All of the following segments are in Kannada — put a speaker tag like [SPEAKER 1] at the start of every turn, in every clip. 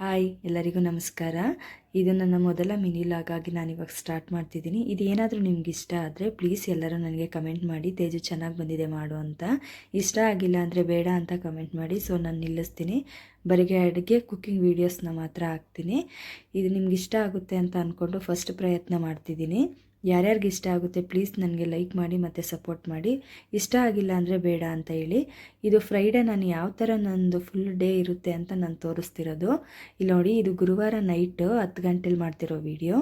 [SPEAKER 1] ಹಾಯ್, ಎಲ್ಲರಿಗೂ ನಮಸ್ಕಾರ. ಇದು ನನ್ನ ಮೊದಲ ಮಿನಿ ಲಾಗ್ ನಾನು ಇವಾಗ ಸ್ಟಾರ್ಟ್ ಮಾಡ್ತಿದ್ದೀನಿ. ಇದು ಏನಾದರೂ ನಿಮ್ಗೆ ಇಷ್ಟ ಆದರೆ ಪ್ಲೀಸ್ ಎಲ್ಲರೂ ನನಗೆ ಕಮೆಂಟ್ ಮಾಡಿ, ತೇಜು ಚೆನ್ನಾಗಿ ಬಂದಿದೆ ಮಾಡು ಅಂತ. ಇಷ್ಟ ಆಗಿಲ್ಲ ಅಂದರೆ ಬೇಡ ಅಂತ ಕಮೆಂಟ್ ಮಾಡಿ, ಸೊ ನಾನು ನಿಲ್ಲಿಸ್ತೀನಿ. ಬರಿಗೆ ಅಡುಗೆ, ಕುಕ್ಕಿಂಗ್ ವೀಡಿಯೋಸ್ನ ಮಾತ್ರ ಹಾಕ್ತೀನಿ. ಇದು ನಿಮ್ಗೆ ಇಷ್ಟ ಆಗುತ್ತೆ ಅಂತ ಅಂದ್ಕೊಂಡು ಫಸ್ಟ್ ಪ್ರಯತ್ನ ಮಾಡ್ತಿದ್ದೀನಿ. ಯಾರ್ಯಾರಿಗೆ ಇಷ್ಟ ಆಗುತ್ತೆ ಪ್ಲೀಸ್ ನನಗೆ ಲೈಕ್ ಮಾಡಿ ಮತ್ತು ಸಪೋರ್ಟ್ ಮಾಡಿ. ಇಷ್ಟ ಆಗಿಲ್ಲ ಅಂದರೆ ಬೇಡ ಅಂತ ಹೇಳಿ. ಇದು ಫ್ರೈಡೇ ನಾನು ಯಾವ ಥರ ನಂದು ಫುಲ್ ಡೇ ಇರುತ್ತೆ ಅಂತ ನಾನು ತೋರಿಸ್ತಿರೋದು. ಇಲ್ಲಿ ನೋಡಿ, ಇದು ಗುರುವಾರ ನೈಟು ಹತ್ತು ಗಂಟೆಲಿ ಮಾಡ್ತಿರೋ ವಿಡಿಯೋ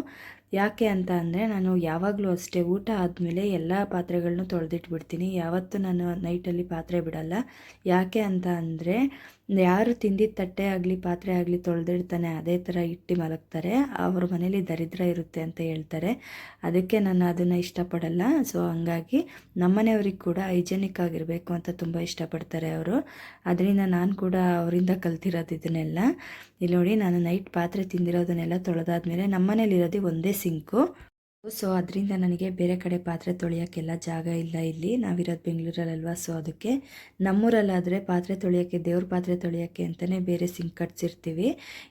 [SPEAKER 1] ಯಾಕೆ ಅಂತ ಅಂದರೆ ನಾನು ಯಾವಾಗಲೂ ಅಷ್ಟೇ ಊಟ ಆದಮೇಲೆ ಎಲ್ಲ ಪಾತ್ರೆಗಳನ್ನೂ ತೊಳೆದಿಟ್ಬಿಡ್ತೀನಿ. ಯಾವತ್ತೂ ನಾನು ನೈಟಲ್ಲಿ ಪಾತ್ರೆ ಬಿಡಲ್ಲ. ಯಾಕೆ ಅಂತ ಅಂದರೆ ಯಾರು ತಿಂದಿದ್ದ ತಟ್ಟೆ ಆಗಲಿ, ಪಾತ್ರೆ ಆಗಲಿ ತೊಳೆದಿಡ್ತಾನೆ, ಅದೇ ಥರ ಇಟ್ಟು ಮಲಗ್ತಾರೆ. ಅವ್ರ ಮನೇಲಿ ದರಿದ್ರ ಇರುತ್ತೆ ಅಂತ ಹೇಳ್ತಾರೆ. ಅದಕ್ಕೆ ನಾನು ಅದನ್ನು ಇಷ್ಟಪಡಲ್ಲ. ಸೊ ಹಂಗಾಗಿ ನಮ್ಮನೆಯವ್ರಿಗೆ ಕೂಡ ಹೈಜೆನಿಕ್ ಆಗಿರಬೇಕು ಅಂತ ತುಂಬ ಇಷ್ಟಪಡ್ತಾರೆ ಅವರು. ಅದರಿಂದ ನಾನು ಕೂಡ ಅವರಿಂದ ಕಲ್ತಿರೋದು ಇದನ್ನೆಲ್ಲ. ಇಲ್ಲಿ ನೋಡಿ ನಾನು ನೈಟ್ ಪಾತ್ರೆ ತಿಂದಿರೋದನ್ನೆಲ್ಲ ತೊಳೆದಾದ್ಮೇಲೆ ನಮ್ಮನೇಲಿರೋದೇ ಒಂದೇ ಸಿಂಕು. ಸೊ ಅದರಿಂದ ನನಗೆ ಬೇರೆ ಕಡೆ ಪಾತ್ರೆ ತೊಳೆಯೋಕ್ಕೆಲ್ಲ ಜಾಗ ಇಲ್ಲ ಇಲ್ಲಿ. ನಾವಿರೋದು ಬೆಂಗಳೂರಲ್ಲಲ್ವಾ? ಸೊ ಅದಕ್ಕೆ ನಮ್ಮೂರಲ್ಲಾದರೆ ಪಾತ್ರೆ ತೊಳೆಯೋಕ್ಕೆ, ದೇವ್ರ ಪಾತ್ರೆ ತೊಳೆಯೋಕ್ಕೆ ಅಂತಲೇ ಬೇರೆ ಸಿಂಕ್ ಕಟ್ಸಿರ್ತೀವಿ.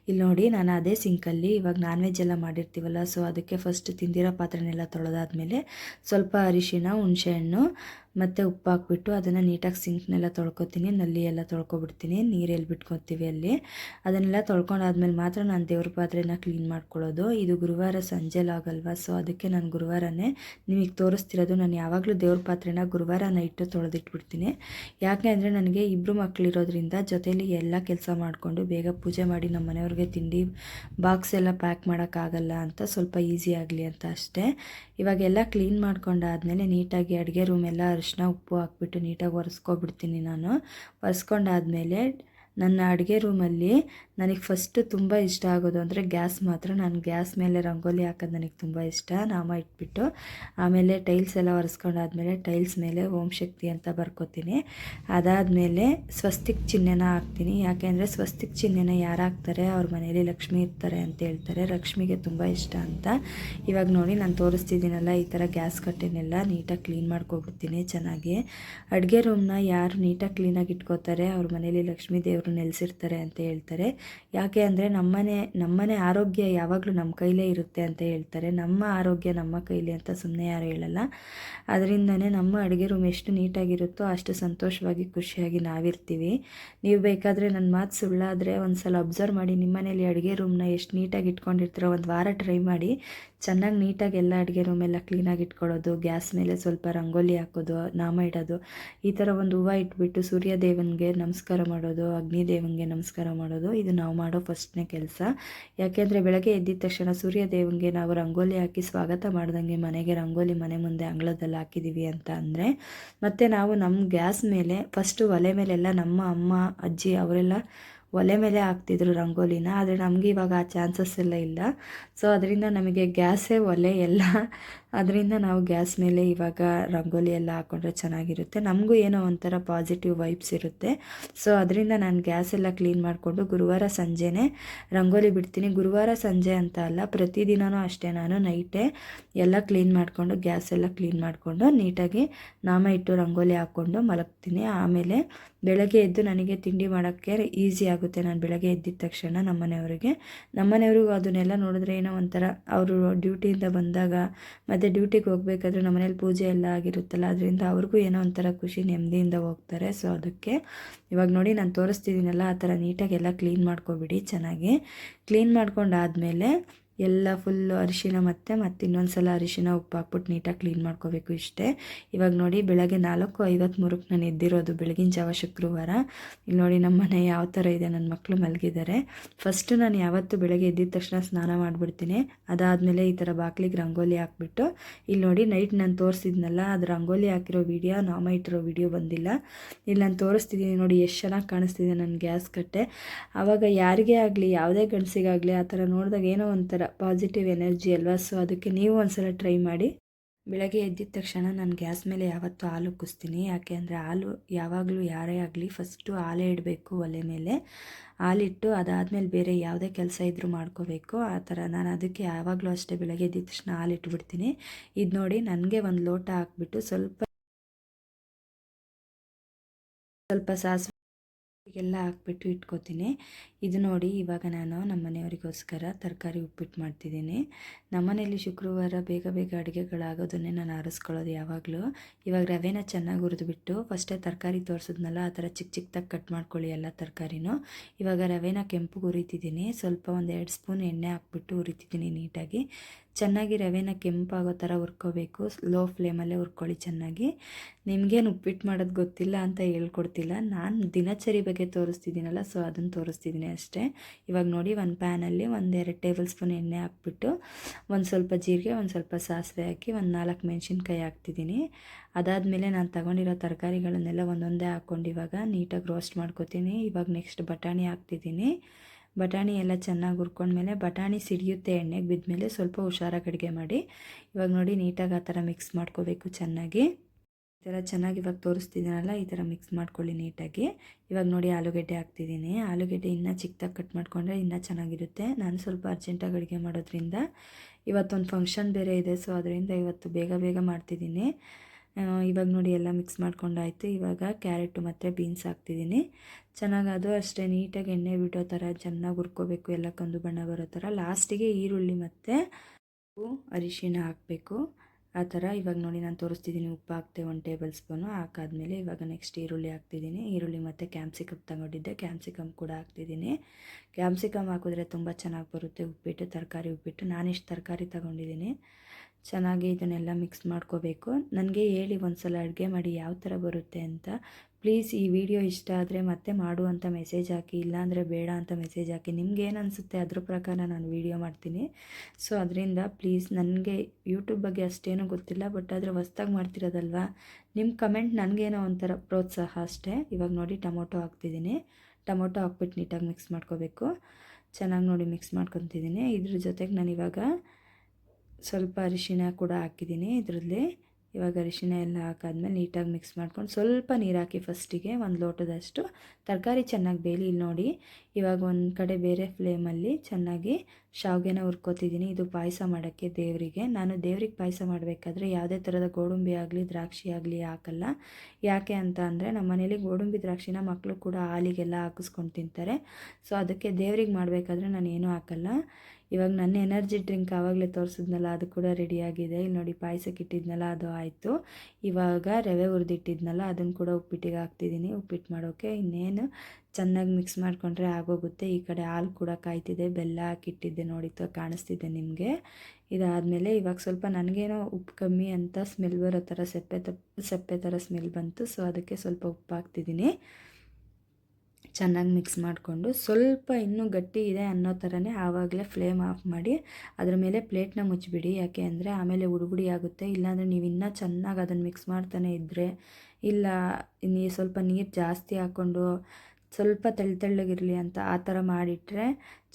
[SPEAKER 1] ಇಲ್ಲಿ ನೋಡಿ, ನಾನು ಅದೇ ಸಿಂಕಲ್ಲಿ ಇವಾಗ ನಾನ್ ವೆಜ್ ಎಲ್ಲ ಮಾಡಿರ್ತೀವಲ್ಲ ಸೊ ಅದಕ್ಕೆ ಫಸ್ಟ್ ತಿಂದಿರೋ ಪಾತ್ರೆನೆಲ್ಲ ತೊಳೆದಾದ್ಮೇಲೆ ಸ್ವಲ್ಪ ಅರಿಶಿನ ಹುಣಸೆಹಣ್ಣು ಮತ್ತು ಉಪ್ಪು ಹಾಕ್ಬಿಟ್ಟು ಅದನ್ನು ನೀಟಾಗಿ ಸಿಂಕ್ನೆಲ್ಲ ತೊಳ್ಕೊತೀನಿ, ನಲ್ಲಿ ಎಲ್ಲ ತೊಳ್ಕೊಬಿಡ್ತೀನಿ, ನೀರೆಲ್ಲಿ ಬಿಟ್ಕೊತೀವಿ ಅಲ್ಲಿ. ಅದನ್ನೆಲ್ಲ ತೊಳ್ಕೊಂಡಾದ್ಮೇಲೆ ಮಾತ್ರ ನಾನು ದೇವ್ರ ಪಾತ್ರೆನ ಕ್ಲೀನ್ ಮಾಡ್ಕೊಳ್ಳೋದು. ಇದು ಗುರುವಾರ ಸಂಜೆಲಾಗಲ್ವ ಸೊ ಅದಕ್ಕೆ ನಾನು ಗುರುವಾರನೇ ನಿಮಗೆ ತೋರಿಸ್ತಿರೋದು. ನಾನು ಯಾವಾಗಲೂ ದೇವ್ರ ಪಾತ್ರೆನ ಗುರುವಾರ ನೈಟು ತೊಳೆದಿಟ್ಬಿಡ್ತೀನಿ. ಯಾಕೆ ಅಂದರೆ ನನಗೆ ಇಬ್ಬರು ಮಕ್ಕಳಿರೋದ್ರಿಂದ ಜೊತೆಯಲ್ಲಿ ಎಲ್ಲ ಕೆಲಸ ಮಾಡಿಕೊಂಡು ಬೇಗ ಪೂಜೆ ಮಾಡಿ ನಮ್ಮ ಮನೆಯವ್ರಿಗೆ ತಿಂಡಿ ಬಾಕ್ಸ್ ಎಲ್ಲ ಪ್ಯಾಕ್ ಮಾಡೋಕ್ಕಾಗಲ್ಲ ಅಂತ ಸ್ವಲ್ಪ ಈಸಿ ಆಗಲಿ ಅಂತ ಅಷ್ಟೇ. ಇವಾಗೆಲ್ಲ ಕ್ಲೀನ್ ಮಾಡ್ಕೊಂಡಾದ್ಮೇಲೆ ನೀಟಾಗಿ ಅಡುಗೆ ರೂಮೆಲ್ಲ ಅರಿಶಿನ ಉಪ್ಪು ಹಾಕ್ಬಿಟ್ಟು ನೀಟಾಗಿ ಒರೆಸ್ಕೊಬಿಡ್ತೀನಿ ನಾನು. ಒರೆಸ್ಕೊಂಡಾದ್ಮೇಲೆ ನನ್ನ ಅಡುಗೆ ರೂಮಲ್ಲಿ ನನಗೆ ಫಸ್ಟ್ ತುಂಬ ಇಷ್ಟ ಆಗೋದು ಅಂದರೆ ಗ್ಯಾಸ್ ಮಾತ್ರ. ನಾನು ಗ್ಯಾಸ್ ಮೇಲೆ ರಂಗೋಲಿ ಹಾಕೋದು ನನಗೆ ತುಂಬ ಇಷ್ಟ. ನಾಮ ಇಟ್ಬಿಟ್ಟು ಆಮೇಲೆ ಟೈಲ್ಸ್ ಎಲ್ಲ ಒರೆಸ್ಕೊಂಡಾದ್ಮೇಲೆ ಟೈಲ್ಸ್ ಮೇಲೆ ಓಂ ಶಕ್ತಿ ಅಂತ ಬರ್ಕೋತೀನಿ. ಅದಾದಮೇಲೆ ಸ್ವಸ್ತಿಕ್ ಚಿಹ್ನೆನ ಹಾಕ್ತೀನಿ. ಯಾಕೆಂದರೆ ಸ್ವಸ್ತಿಕ್ ಚಿಹ್ನೆನ ಯಾರು ಹಾಕ್ತಾರೆ? ಅವ್ರ ಮನೇಲಿ ಲಕ್ಷ್ಮಿ ಇರ್ತಾರೆ ಅಂತ ಹೇಳ್ತಾರೆ. ಲಕ್ಷ್ಮಿಗೆ ತುಂಬ ಇಷ್ಟ ಅಂತ. ಇವಾಗ ನೋಡಿ ನಾನು ತೋರಿಸ್ತಿದ್ದೀನಲ್ಲ, ಈ ಥರ ಗ್ಯಾಸ್ ಕಟ್ಟಿನೆಲ್ಲ ನೀಟಾಗಿ ಕ್ಲೀನ್ ಮಾಡ್ಕೊಬಿಡ್ತೀನಿ ಚೆನ್ನಾಗಿ. ಅಡುಗೆ ರೂಮ್ನ ಯಾರು ನೀಟಾಗಿ ಕ್ಲೀನಾಗಿ ಇಟ್ಕೋತಾರೆ? ಅವ್ರ ಮನೇಲಿ ಲಕ್ಷ್ಮೀ ದೇವರು ನೆಲೆಸಿರ್ತಾರೆ ಅಂತ ಹೇಳ್ತಾರೆ. ಯಾಕೆ ಅಂದರೆ ನಮ್ಮನೆ ನಮ್ಮನೆ ಆರೋಗ್ಯ ಯಾವಾಗಲೂ ನಮ್ಮ ಕೈಲೇ ಇರುತ್ತೆ ಅಂತ ಹೇಳ್ತಾರೆ. ನಮ್ಮ ಆರೋಗ್ಯ ನಮ್ಮ ಕೈಲಿ ಅಂತ ಸುಮ್ಮನೆ ಯಾರು ಹೇಳಲ್ಲ. ಅದರಿಂದನೇ ನಮ್ಮ ಅಡುಗೆ ರೂಮ್ ಎಷ್ಟು ನೀಟಾಗಿರುತ್ತೋ ಅಷ್ಟು ಸಂತೋಷವಾಗಿ, ಖುಷಿಯಾಗಿ ನಾವಿರ್ತೀವಿ. ನೀವು ಬೇಕಾದರೆ ನನ್ನ ಮಾತು ಸುಳ್ಳಾದರೆ ಒಂದು ಸಲ ಅಬ್ಸರ್ವ್ ಮಾಡಿ ನಿಮ್ಮ ಮನೇಲಿ ಅಡುಗೆ ರೂಮ್ನ ಎಷ್ಟು ನೀಟಾಗಿ ಇಟ್ಕೊಂಡಿರ್ತೀರೋ ಒಂದು ವಾರ ಟ್ರೈ ಮಾಡಿ. ಚೆನ್ನಾಗಿ ನೀಟಾಗಿ ಎಲ್ಲ ಅಡುಗೆ ರೂಮೆಲ್ಲ ಕ್ಲೀನಾಗಿ ಇಟ್ಕೊಳ್ಳೋದು ಗ್ಯಾಸ್ ಮೇಲೆ ಸ್ವಲ್ಪ ರಂಗೋಲಿ ಹಾಕೋದು, ನಾಮ ಇಡೋದು, ಈ ಥರ ಒಂದು ಹೂವು ಇಟ್ಬಿಟ್ಟು ಸೂರ್ಯ ದೇವನಿಗೆ ನಮಸ್ಕಾರ ಮಾಡೋದು ಅಗ್ನಿ ದೇವನಿಗೆ ನಮಸ್ಕಾರ ಮಾಡೋದು, ಇದು ನಾವು ಮಾಡೋ ಫಸ್ಟ್ನೇ ಕೆಲಸ. ಯಾಕೆಂದರೆ ಬೆಳಗ್ಗೆ ಎದ್ದಿದ ತಕ್ಷಣ ಸೂರ್ಯ ದೇವನಿಗೆ ನಾವು ರಂಗೋಲಿ ಹಾಕಿ ಸ್ವಾಗತ ಮಾಡ್ದಂಗೆ ಮನೆಗೆ ರಂಗೋಲಿ ಮನೆ ಮುಂದೆ ಅಂಗಳದಲ್ಲಿ ಹಾಕಿದ್ದೀವಿ ಅಂತ ಅಂದರೆ, ಮತ್ತು ನಾವು ನಮ್ಮ ಗ್ಯಾಸ್ ಮೇಲೆ ಫಸ್ಟು ಒಲೆ ಮೇಲೆಲ್ಲ ನಮ್ಮ ಅಮ್ಮ, ಅಜ್ಜಿ, ಅವರೆಲ್ಲ ಒಲೆ ಮೇಲೆ ಹಾಕ್ತಿದ್ರು ರಂಗೋಲಿನ, ಆದರೆ ನಮಗೆ ಇವಾಗ ಆ ಚಾನ್ಸಸ್ ಎಲ್ಲ ಇಲ್ಲ. ಸೊ ಅದರಿಂದ ನಮಗೆ ಗ್ಯಾಸೇ ಒಲೆ ಎಲ್ಲ ಅದರಿಂದ ನಾವು ಗ್ಯಾಸ್ ಮೇಲೆ ಇವಾಗ ರಂಗೋಲಿ ಎಲ್ಲ ಹಾಕ್ಕೊಂಡ್ರೆ ಚೆನ್ನಾಗಿರುತ್ತೆ. ನಮಗೂ ಏನೋ ಒಂಥರ ಪಾಸಿಟಿವ್ ವೈಬ್ಸ್ ಇರುತ್ತೆ. ಸೊ ಅದರಿಂದ ನಾನು ಗ್ಯಾಸ್ ಎಲ್ಲ ಕ್ಲೀನ್ ಮಾಡಿಕೊಂಡು ಗುರುವಾರ ಸಂಜೆನೇ ರಂಗೋಲಿ ಬಿಡ್ತೀನಿ. ಗುರುವಾರ ಸಂಜೆ ಅಂತ ಅಲ್ಲ ಪ್ರತಿದಿನವೂ ಅಷ್ಟೇ ನಾನು ನೈಟೇ ಎಲ್ಲ ಕ್ಲೀನ್ ಮಾಡಿಕೊಂಡು ಗ್ಯಾಸ್ ಎಲ್ಲ ಕ್ಲೀನ್ ಮಾಡಿಕೊಂಡು ನೀಟಾಗಿ ನಾಮ ಇಟ್ಟು ರಂಗೋಲಿ ಹಾಕ್ಕೊಂಡು ಮಲಗ್ತೀನಿ. ಆಮೇಲೆ ಬೆಳಗ್ಗೆ ಎದ್ದು ನನಗೆ ತಿಂಡಿ ಮಾಡೋಕ್ಕೆ ಈಸಿ ಆಗುತ್ತೆ. ನಾನು ಬೆಳಗ್ಗೆ ಎದ್ದಿದ ತಕ್ಷಣ ನಮ್ಮನೆಯವರಿಗೆ. ಮನೆಯವರಿಗೆ ನಮ್ಮ ಮನೆಯವ್ರಿಗೂ ಅದನ್ನೆಲ್ಲ ನೋಡಿದ್ರೆ ಏನೋ ಒಂಥರ ಅವರು ಡ್ಯೂಟಿಯಿಂದ ಬಂದಾಗ ಮತ್ತು ಡ್ಯೂಟಿಗೆ ಹೋಗ್ಬೇಕಾದ್ರೆ ನಮ್ಮ ಮನೇಲಿ ಪೂಜೆ ಎಲ್ಲ ಆಗಿರುತ್ತಲ್ಲ, ಅದರಿಂದ ಅವ್ರಿಗೂ ಏನೋ ಒಂಥರ ಖುಷಿ ನೆಮ್ಮದಿಯಿಂದ ಹೋಗ್ತಾರೆ. ಸೊ ಅದಕ್ಕೆ ಇವಾಗ ನೋಡಿ ನಾನು ತೋರಿಸ್ತಿದ್ದೀನಲ್ಲ, ಆ ಥರ ನೀಟಾಗಿ ಎಲ್ಲ ಕ್ಲೀನ್ ಮಾಡ್ಕೊಬಿಡಿ ಚೆನ್ನಾಗಿ. ಕ್ಲೀನ್ ಮಾಡ್ಕೊಂಡಾದಮೇಲೆ ಎಲ್ಲ ಫುಲ್ಲು ಅರಿಶಿನ ಮತ್ತೆ ಮತ್ತೆ ಇನ್ನೊಂದು ಸಲ ಅರಿಶಿನ ಉಪ್ಪು ಹಾಕ್ಬಿಟ್ಟು ನೀಟಾಗಿ ಕ್ಲೀನ್ ಮಾಡ್ಕೋಬೇಕು ಇಷ್ಟೇ. ಇವಾಗ ನೋಡಿ ಬೆಳಗ್ಗೆ ನಾಲ್ಕು ಐವತ್ತ್ಮೂರಕ್ಕೆ ನಾನು ಎದ್ದಿರೋದು ಬೆಳಗಿನ ಜಾವ ಶುಕ್ರವಾರ. ಇಲ್ಲಿ ನೋಡಿ ನಮ್ಮ ಮನೆ ಯಾವ ಥರ ಇದೆ ನನ್ನ ಮಕ್ಕಳು ಮಲಗಿದ್ದಾರೆ ಫಸ್ಟು ನಾನು ಯಾವತ್ತೂ ಬೆಳಗ್ಗೆ ಎದ್ದಿದ ತಕ್ಷಣ ಸ್ನಾನ ಮಾಡಿಬಿಡ್ತೀನಿ. ಅದಾದಮೇಲೆ ಈ ಥರ ಬಾಕ್ಲಿಗೆ ರಂಗೋಲಿ ಹಾಕ್ಬಿಟ್ಟು ಇಲ್ಲಿ ನೋಡಿ ನೈಟ್ ನಾನು ತೋರಿಸಿದ್ನಲ್ಲ, ಅದು ರಂಗೋಲಿ ಹಾಕಿರೋ ವಿಡಿಯೋ ನಾಮ ಇಟ್ಟಿರೋ ವಿಡಿಯೋ ಬಂದಿಲ್ಲ. ಇಲ್ಲಿ ನಾನು ತೋರಿಸ್ತಿದ್ದೀನಿ ನೋಡಿ, ಎಷ್ಟು ಚೆನ್ನಾಗಿ ಕಾಣಿಸ್ತಿದೆ ನನ್ನ ಗ್ಯಾಸ್ ಕಟ್ಟೆ. ಆವಾಗ ಯಾರಿಗೇ ಆಗಲಿ, ಯಾವುದೇ ಗಂಡಸಿಗಾಗಲಿ, ಆ ಥರ ನೋಡಿದಾಗ ಏನೋ ಒಂಥರ ಪಾಸಿಟಿವ್ ಎನರ್ಜಿ ಅಲ್ವಾ? ಸೊ ಅದಕ್ಕೆ ನೀವು ಒಂದ್ಸಲ ಟ್ರೈ ಮಾಡಿ. ಬೆಳಗ್ಗೆ ಎದ್ದಿದ ತಕ್ಷಣ ನಾನು ಗ್ಯಾಸ್ ಮೇಲೆ ಯಾವತ್ತೂ ಹಾಲು ಕುಸ್ತೀನಿ. ಯಾಕೆ ಅಂದರೆ ಹಾಲು ಯಾವಾಗಲೂ ಯಾರೇ ಆಗಲಿ ಫಸ್ಟು ಹಾಲೇ ಇಡಬೇಕು ಒಲೆ ಮೇಲೆ. ಹಾಲಿಟ್ಟು ಅದಾದಮೇಲೆ ಬೇರೆ ಯಾವುದೇ ಕೆಲಸ ಇದ್ದರೂ ಮಾಡ್ಕೋಬೇಕು. ಆ ಥರ ನಾನು ಅದಕ್ಕೆ ಯಾವಾಗಲೂ ಅಷ್ಟೇ ಬೆಳಗ್ಗೆ ಎದ್ದಿದ ತಕ್ಷಣ ಹಾಲಿಟ್ಬಿಡ್ತೀನಿ ಇದು ನೋಡಿ ನನಗೆ ಒಂದು ಲೋಟ ಹಾಕ್ಬಿಟ್ಟು ಸ್ವಲ್ಪ ಸ್ವಲ್ಪ ಸಾಸಿವೆ ಹೀಗೆಲ್ಲ ಹಾಕ್ಬಿಟ್ಟು ಇಟ್ಕೋತೀನಿ. ಇದು ನೋಡಿ ಇವಾಗ ನಾನು ನಮ್ಮ ಮನೆಯವರಿಗೋಸ್ಕರ ತರಕಾರಿ ಉಪ್ಪಿಟ್ಟು ಮಾಡ್ತಿದ್ದೀನಿ. ನಮ್ಮನೇಲಿ ಶುಕ್ರವಾರ ಬೇಗ ಬೇಗ ಅಡುಗೆಗಳಾಗೋದನ್ನೇ ನಾನು ಆರಿಸ್ಕೊಳ್ಳೋದು ಯಾವಾಗಲೂ. ಇವಾಗ ರವೆನ ಚೆನ್ನಾಗಿ ಹುರಿದ್ಬಿಟ್ಟು ಫಸ್ಟೇ ತರಕಾರಿ ತೋರಿಸಿದ್ನಲ್ಲ, ಆ ಥರ ಚಿಕ್ಕ ಚಿಕ್ಕದಾಗಿ ಕಟ್ ಮಾಡ್ಕೊಳ್ಳಿ ಎಲ್ಲ ತರಕಾರಿನೂ. ಇವಾಗ ರವೆನ ಕೆಂಪು ಹುರಿತಿದ್ದೀನಿ. ಸ್ವಲ್ಪ ಒಂದು ಎರಡು ಸ್ಪೂನ್ ಎಣ್ಣೆ ಹಾಕ್ಬಿಟ್ಟು ಹುರಿತಿದ್ದೀನಿ ನೀಟಾಗಿ. ಚೆನ್ನಾಗಿ ರವೆನ ಕೆಂಪಾಗೋ ಥರ ಹುರ್ಕೋಬೇಕು. ಲೋ ಫ್ಲೇಮಲ್ಲೇ ಹುರ್ಕೊಳ್ಳಿ ಚೆನ್ನಾಗಿ. ನಿಮಗೇನು ಉಪ್ಪಿಟ್ಟು ಮಾಡೋದು ಗೊತ್ತಿಲ್ಲ ಅಂತ ಹೇಳ್ಕೊಡ್ತಿಲ್ಲ. ನಾನು ದಿನಚರಿ ಬಗ್ಗೆ ತೋರಿಸ್ತಿದ್ದೀನಲ್ಲ ಸೊ ಅದನ್ನು ತೋರಿಸ್ತಿದ್ದೀನಿ ಅಷ್ಟೇ. ಇವಾಗ ನೋಡಿ ಒಂದು ಪ್ಯಾನಲ್ಲಿ ಒಂದೆರಡು ಟೇಬಲ್ ಸ್ಪೂನ್ ಎಣ್ಣೆ ಹಾಕ್ಬಿಟ್ಟು, ಒಂದು ಸ್ವಲ್ಪ ಜೀರಿಗೆ, ಒಂದು ಸ್ವಲ್ಪ ಸಾಸಿವೆ ಹಾಕಿ ಒಂದು ನಾಲ್ಕು ಮೆಣಸಿನ್ಕಾಯಿ ಹಾಕ್ತಿದ್ದೀನಿ. ಅದಾದಮೇಲೆ ನಾನು ತಗೊಂಡಿರೋ ತರಕಾರಿಗಳನ್ನೆಲ್ಲ ಒಂದೊಂದೇ ಹಾಕ್ಕೊಂಡು ಇವಾಗ ನೀಟಾಗಿ ರೋಸ್ಟ್ ಮಾಡ್ಕೋತೀನಿ. ಇವಾಗ ನೆಕ್ಸ್ಟ್ ಬಟಾಣಿ ಹಾಕ್ತಿದ್ದೀನಿ. ಬಟಾಣಿ ಎಲ್ಲ ಚೆನ್ನಾಗಿ ಹುರ್ಕೊಂಡ್ಮೇಲೆ ಬಟಾಣಿ ಸಿಡಿಯುತ್ತೆ ಎಣ್ಣೆಗೆ ಬಿದ್ಮೇಲೆ ಸ್ವಲ್ಪ ಹುಷಾರಾಗಿ ಅಡುಗೆ ಮಾಡಿ. ಇವಾಗ ನೋಡಿ ನೀಟಾಗಿ ಆ ಥರ ಮಿಕ್ಸ್ ಮಾಡ್ಕೋಬೇಕು ಚೆನ್ನಾಗಿ. ಈ ಥರ ಚೆನ್ನಾಗಿ ಇವಾಗ ತೋರಿಸ್ತಿದ್ದೀನಲ್ಲ, ಈ ಥರ ಮಿಕ್ಸ್ ಮಾಡ್ಕೊಳ್ಳಿ ನೀಟಾಗಿ. ಇವಾಗ ನೋಡಿ ಆಲೂಗಡ್ಡೆ ಹಾಕ್ತಿದ್ದೀನಿ. ಆಲೂಗಡ್ಡೆ ಇನ್ನೂ ಚಿಕ್ಕದಾಗಿ ಕಟ್ ಮಾಡಿಕೊಂಡ್ರೆ ಇನ್ನೂ ಚೆನ್ನಾಗಿರುತ್ತೆ. ನಾನು ಸ್ವಲ್ಪ ಅರ್ಜೆಂಟಾಗಿ ಅಡುಗೆ ಮಾಡೋದ್ರಿಂದ ಇವತ್ತೊಂದು ಫಂಕ್ಷನ್ ಬೇರೆ ಇದೆ, ಸೊ ಅದರಿಂದ ಇವತ್ತು ಬೇಗ ಬೇಗ ಮಾಡ್ತಿದ್ದೀನಿ. ಇವಾಗ ನೋಡಿ ಎಲ್ಲ ಮಿಕ್ಸ್ ಮಾಡ್ಕೊಂಡಾಯಿತು. ಇವಾಗ ಕ್ಯಾರೆಟು ಮತ್ತು ಬೀನ್ಸ್ ಹಾಕ್ತಿದ್ದೀನಿ. ಚೆನ್ನಾಗಿ ಅದು ಅಷ್ಟೇ, ನೀಟಾಗಿ ಎಣ್ಣೆ ಬಿಟ್ಟೋ ಥರ, ಚೆನ್ನಾಗಿ ಹುರ್ಕೋಬೇಕು, ಎಲ್ಲ ಕಂದು ಬಣ್ಣ ಬರೋ ಥರ. ಲಾಸ್ಟಿಗೆ ಈರುಳ್ಳಿ ಮತ್ತು ಉಪ್ಪು ಅರಿಶಿನ ಹಾಕಬೇಕು. ಆ ಥರ ಇವಾಗ ನೋಡಿ ನಾನು ತೋರಿಸ್ತಿದ್ದೀನಿ. ಉಪ್ಪು ಹಾಕ್ತೆ, ಒಂದು ಟೇಬಲ್ ಸ್ಪೂನು. ಹಾಕಾದ್ಮೇಲೆ ಇವಾಗ ನೆಕ್ಸ್ಟ್ ಈರುಳ್ಳಿ ಹಾಕ್ತಿದ್ದೀನಿ. ಈರುಳ್ಳಿ ಮತ್ತು ಕ್ಯಾಮ್ಸಿಕಮ್ ತಗೊಂಡಿದ್ದೆ. ಕ್ಯಾಮ್ಸಿಕಮ್ ಕೂಡ ಹಾಕ್ತಿದ್ದೀನಿ. ಕ್ಯಾಮ್ಸಿಕಮ್ ಹಾಕಿದ್ರೆ ತುಂಬ ಚೆನ್ನಾಗಿ ಬರುತ್ತೆ ಉಪ್ಪಿಟ್ಟು, ತರಕಾರಿ ಉಪ್ಪಿಟ್ಟು. ನಾನಿಷ್ಟು ತರಕಾರಿ ತಗೊಂಡಿದ್ದೀನಿ. ಚೆನ್ನಾಗಿ ಇದನ್ನೆಲ್ಲ ಮಿಕ್ಸ್ ಮಾಡ್ಕೋಬೇಕು. ನನಗೆ ಹೇಳಿ ಒಂದು ಸಲ ಅಡುಗೆ ಮಾಡಿ ಯಾವ ಥರ ಬರುತ್ತೆ ಅಂತ. ಪ್ಲೀಸ್ ಈ ವಿಡಿಯೋ ಇಷ್ಟ ಆದರೆ ಮತ್ತೆ ಮಾಡು ಅಂತ ಮೆಸೇಜ್ ಹಾಕಿ, ಇಲ್ಲಾಂದರೆ ಬೇಡ ಅಂತ ಮೆಸೇಜ್ ಹಾಕಿ. ನಿಮ್ಗೆ ಏನು ಅನಿಸುತ್ತೆ ಅದ್ರ ಪ್ರಕಾರ ನಾನು ವೀಡಿಯೋ ಮಾಡ್ತೀನಿ. ಸೊ ಅದರಿಂದ ಪ್ಲೀಸ್ ನನಗೆ ಯೂಟ್ಯೂಬ್ ಬಗ್ಗೆ ಅಷ್ಟೇನೂ ಗೊತ್ತಿಲ್ಲ ಬಟ್ ಆದರೆ ಹೊಸ್ದಾಗಿ ಮಾಡ್ತಿರೋದಲ್ವಾ? ನಿಮ್ಮ ಕಮೆಂಟ್ ನನಗೇನೋ ಒಂಥರ ಪ್ರೋತ್ಸಾಹ ಅಷ್ಟೇ. ಇವಾಗ ನೋಡಿ ಟೊಮೊಟೊ ಹಾಕ್ತಿದ್ದೀನಿ. ಟೊಮೊಟೊ ಹಾಕ್ಬಿಟ್ಟು ನೀಟಾಗಿ ಮಿಕ್ಸ್ ಮಾಡ್ಕೋಬೇಕು. ಚೆನ್ನಾಗಿ ನೋಡಿ ಮಿಕ್ಸ್ ಮಾಡ್ಕೊತಿದ್ದೀನಿ. ಇದ್ರ ಜೊತೆಗೆ ನಾನು ಇವಾಗ ಸ್ವಲ್ಪ ಅರಿಶಿನ ಕೂಡ ಹಾಕಿದ್ದೀನಿ ಇದರಲ್ಲಿ. ಇವಾಗ ಅರಿಶಿನ ಎಲ್ಲ ಹಾಕಾದ್ಮೇಲೆ ನೀಟಾಗಿ ಮಿಕ್ಸ್ ಮಾಡ್ಕೊಂಡು ಸ್ವಲ್ಪ ನೀರು ಹಾಕಿ ಫಸ್ಟಿಗೆ ಒಂದು ಲೋಟದಷ್ಟು. ತರಕಾರಿ ಚೆನ್ನಾಗಿ ಬೇಲಿ ಇಲ್ಲಿ ನೋಡಿ. ಇವಾಗ ಒಂದು ಕಡೆ ಬೇರೆ ಫ್ಲೇಮಲ್ಲಿ ಚೆನ್ನಾಗಿ ಶಾವಿಗೆನ ಹುರ್ಕೋತಿದ್ದೀನಿ. ಇದು ಪಾಯಸ ಮಾಡೋಕ್ಕೆ ದೇವರಿಗೆ. ನಾನು ದೇವ್ರಿಗೆ ಪಾಯಸ ಮಾಡಬೇಕಾದ್ರೆ ಯಾವುದೇ ಥರದ ಗೋಡಂಬಿ ಆಗಲಿ, ದ್ರಾಕ್ಷಿ ಆಗಲಿ ಹಾಕಲ್ಲ. ಯಾಕೆ ಅಂತ ಅಂದರೆ ನಮ್ಮ ಮನೇಲಿ ಗೋಡಂಬಿ, ದ್ರಾಕ್ಷಿನ ಮಕ್ಕಳು ಕೂಡ ಹಾಲಿಗೆಲ್ಲ ಹಾಕಿಸ್ಕೊಂಡು ತಿಂತಾರೆ. ಸೊ ಅದಕ್ಕೆ ದೇವ್ರಿಗೆ ಮಾಡಬೇಕಾದ್ರೆ ನಾನು ಏನೂ ಹಾಕಲ್ಲ. ಇವಾಗ ನನ್ನ ಎನರ್ಜಿ ಡ್ರಿಂಕ್ ಆವಾಗಲೇ ತೋರಿಸಿದ್ನಲ್ಲ, ಅದು ಕೂಡ ರೆಡಿಯಾಗಿದೆ ಇಲ್ಲಿ ನೋಡಿ ಪಾಯಸಕ್ಕೆ ಇಟ್ಟಿದ್ನಲ್ಲ, ಅದು ಆಯಿತು. ಇವಾಗ ರವೆ ಹುರಿದಿಟ್ಟಿದ್ನಲ್ಲ, ಅದನ್ನು ಕೂಡ ಉಪ್ಪಿಟ್ಟಿಗೆ ಹಾಕ್ತಿದ್ದೀನಿ. ಉಪ್ಪಿಟ್ಟು ಮಾಡೋಕ್ಕೆ ಇನ್ನೇನು ಚೆನ್ನಾಗಿ ಮಿಕ್ಸ್ ಮಾಡಿಕೊಂಡ್ರೆ ಆಗೋಗುತ್ತೆ. ಈ ಕಡೆ ಹಾಲು ಕೂಡ ಕಾಯ್ತಿದೆ, ಬೆಲ್ಲ ಹಾಕಿಟ್ಟಿದ್ದೆ ನೋಡಿತ್ತು ಕಾಣಿಸ್ತಿದೆ ನಿಮಗೆ. ಇದಾದಮೇಲೆ ಇವಾಗ ಸ್ವಲ್ಪ ನನಗೇನೋ ಉಪ್ಪು ಕಮ್ಮಿ ಅಂತ ಸ್ಮೆಲ್ ಬರೋ ಥರ, ಸೆಪ್ಪೆ ತ, ಸೆಪ್ಪೆ ಥರ ಸ್ಮೆಲ್ ಬಂತು. ಸೊ ಅದಕ್ಕೆ ಸ್ವಲ್ಪ ಉಪ್ಪು ಹಾಕ್ತಿದ್ದೀನಿ. ಚೆನ್ನಾಗಿ ಮಿಕ್ಸ್ ಮಾಡಿಕೊಂಡು ಸ್ವಲ್ಪ ಇನ್ನೂ ಗಟ್ಟಿ ಇದೆ ಅನ್ನೋ ಥರನೇ ಆವಾಗಲೇ ಫ್ಲೇಮ್ ಆಫ್ ಮಾಡಿ ಅದ್ರ ಮೇಲೆ ಪ್ಲೇಟ್ನ ಮುಚ್ಚಿಬಿಡಿ. ಯಾಕೆ ಅಂದರೆ ಆಮೇಲೆ ಉಡುಗುಡಿ ಆಗುತ್ತೆ. ಇಲ್ಲಾಂದರೆ ನೀವು ಇನ್ನೂ ಚೆನ್ನಾಗಿ ಅದನ್ನು ಮಿಕ್ಸ್ ಮಾಡ್ತಾನೆ ಇದ್ದರೆ ಇಲ್ಲ, ನೀ ಸ್ವಲ್ಪ ನೀರು ಜಾಸ್ತಿ ಹಾಕ್ಕೊಂಡು ಸ್ವಲ್ಪ ತೆಳ್ಳು ತೆಳ್ಳಗಿರಲಿ ಅಂತ ಆ ಥರ ಮಾಡಿಟ್ರೆ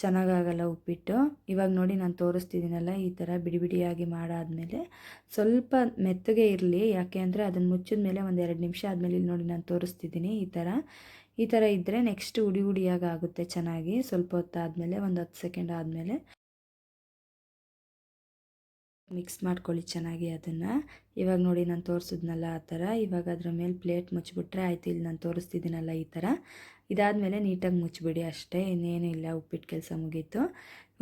[SPEAKER 1] ಚೆನ್ನಾಗಾಗಲ್ಲ ಉಪ್ಪಿಟ್ಟು. ಇವಾಗ ನೋಡಿ ನಾನು ತೋರಿಸ್ತಿದ್ದೀನಲ್ಲ, ಈ ಥರ ಬಿಡಿ ಬಿಡಿಯಾಗಿ ಮಾಡಾದಮೇಲೆ ಸ್ವಲ್ಪ ಮೆತ್ತಗೆ ಇರಲಿ. ಯಾಕೆ ಅಂದರೆ ಅದನ್ನು ಮುಚ್ಚಿದ ಮೇಲೆ ಒಂದು ಎರಡು ನಿಮಿಷ ಆದಮೇಲೆ ಇಲ್ಲಿ ನೋಡಿ ನಾನು ತೋರಿಸ್ತಿದ್ದೀನಿ ಈ ಥರ. ಈ ಥರ ಇದ್ದರೆ ನೆಕ್ಸ್ಟ್ ಉಡಿ ಉಡಿಯಾಗಿ ಆಗುತ್ತೆ ಚೆನ್ನಾಗಿ. ಸ್ವಲ್ಪ ಹೊತ್ತಾದಮೇಲೆ, ಒಂದು ಹತ್ತು ಸೆಕೆಂಡ್ ಆದಮೇಲೆ ಮಿಕ್ಸ್ ಮಾಡ್ಕೊಳ್ಳಿ ಚೆನ್ನಾಗಿ ಅದನ್ನು. ಇವಾಗ ನೋಡಿ ನಾನು ತೋರಿಸಿದ್ನಲ್ಲ ಆ ಥರ ಇವಾಗ ಅದ್ರ ಮೇಲೆ ಪ್ಲೇಟ್ ಮುಚ್ಚಿಬಿಟ್ರೆ ಆಯ್ತು ಇಲ್ಲಿ ನಾನು ತೋರಿಸ್ತಿದ್ದೀನಲ್ಲ ಈ ಥರ ಇದಾದಮೇಲೆ ನೀಟಾಗಿ ಮುಚ್ಚಿಬಿಡಿ ಅಷ್ಟೇ, ಇನ್ನೇನು ಇಲ್ಲ ಉಪ್ಪಿಟ್ಟು ಕೆಲಸ ಮುಗೀತು.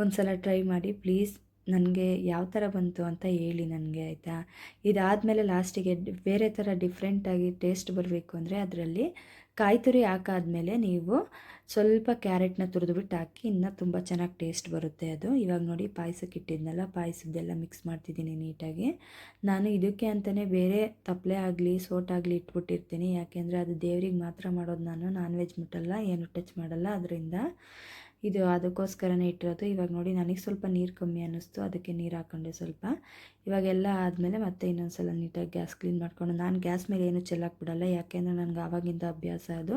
[SPEAKER 1] ಒಂದು ಸಲ ಟ್ರೈ ಮಾಡಿ ಪ್ಲೀಸ್ ನನಗೆ ಯಾವ ಥರ ಬಂತು ಅಂತ ಹೇಳಿ ನನಗೆ, ಆಯಿತಾ? ಇದಾದಮೇಲೆ ಲಾಸ್ಟಿಗೆ ಬೇರೆ ಥರ ಡಿಫ್ರೆಂಟಾಗಿ ಟೇಸ್ಟ್ ಬರಬೇಕು ಅಂದರೆ ಅದರಲ್ಲಿ ಕಾಯಿ ತುರಿ ಹಾಕಾದ್ಮೇಲೆ ನೀವು ಸ್ವಲ್ಪ ಕ್ಯಾರೆಟ್ನ ತುರಿದುಬಿಟ್ಟು ಹಾಕಿ ಇನ್ನೂ ತುಂಬ ಚೆನ್ನಾಗಿ ಟೇಸ್ಟ್ ಬರುತ್ತೆ ಅದು. ಇವಾಗ ನೋಡಿ ಪಾಯಸಕ್ಕೆ ಇಟ್ಟಿದ್ನಲ್ಲ, ಪಾಯಸದ್ದೆಲ್ಲ ಮಿಕ್ಸ್ ಮಾಡ್ತಿದ್ದೀನಿ ನೀಟಾಗಿ. ನಾನು ಇದಕ್ಕೆ ಅಂತಲೇ ಬೇರೆ ತಪ್ಪಲೆ ಆಗಲಿ ಸೋಟಾಗಲಿ ಇಟ್ಬಿಟ್ಟಿರ್ತೀನಿ. ಯಾಕೆಂದರೆ ಅದು ದೇವ್ರಿಗೆ ಮಾತ್ರ ಮಾಡೋದು ನಾನು ನಾನ್ ವೆಜ್ ಮುಟ್ಟಲ್ಲ ಏನು ಟಚ್ ಮಾಡಲ್ಲ. ಅದರಿಂದ ಇದು ಅದಕ್ಕೋಸ್ಕರನೇ ಇಟ್ಟಿರೋದು. ಇವಾಗ ನೋಡಿ, ನನಗೆ ಸ್ವಲ್ಪ ನೀರು ಕಮ್ಮಿ ಅನ್ನಿಸ್ತು. ಅದಕ್ಕೆ ನೀರು ಹಾಕ್ಕೊಂಡೆ ಸ್ವಲ್ಪ. ಇವಾಗೆಲ್ಲ ಆದಮೇಲೆ ಮತ್ತೆ ಇನ್ನೊಂದು ಸಲ ನೀಟಾಗಿ ಗ್ಯಾಸ್ ಕ್ಲೀನ್ ಮಾಡ್ಕೊಂಡು, ನಾನು ಗ್ಯಾಸ್ ಮೇಲೆ ಏನು ಚೆಲ್ಲಕ್ಕೆ ಬಿಡಲ್ಲ ಯಾಕೆಂದರೆ ನನಗೆ ಆವಾಗಿಂದ ಅಭ್ಯಾಸ ಅದು.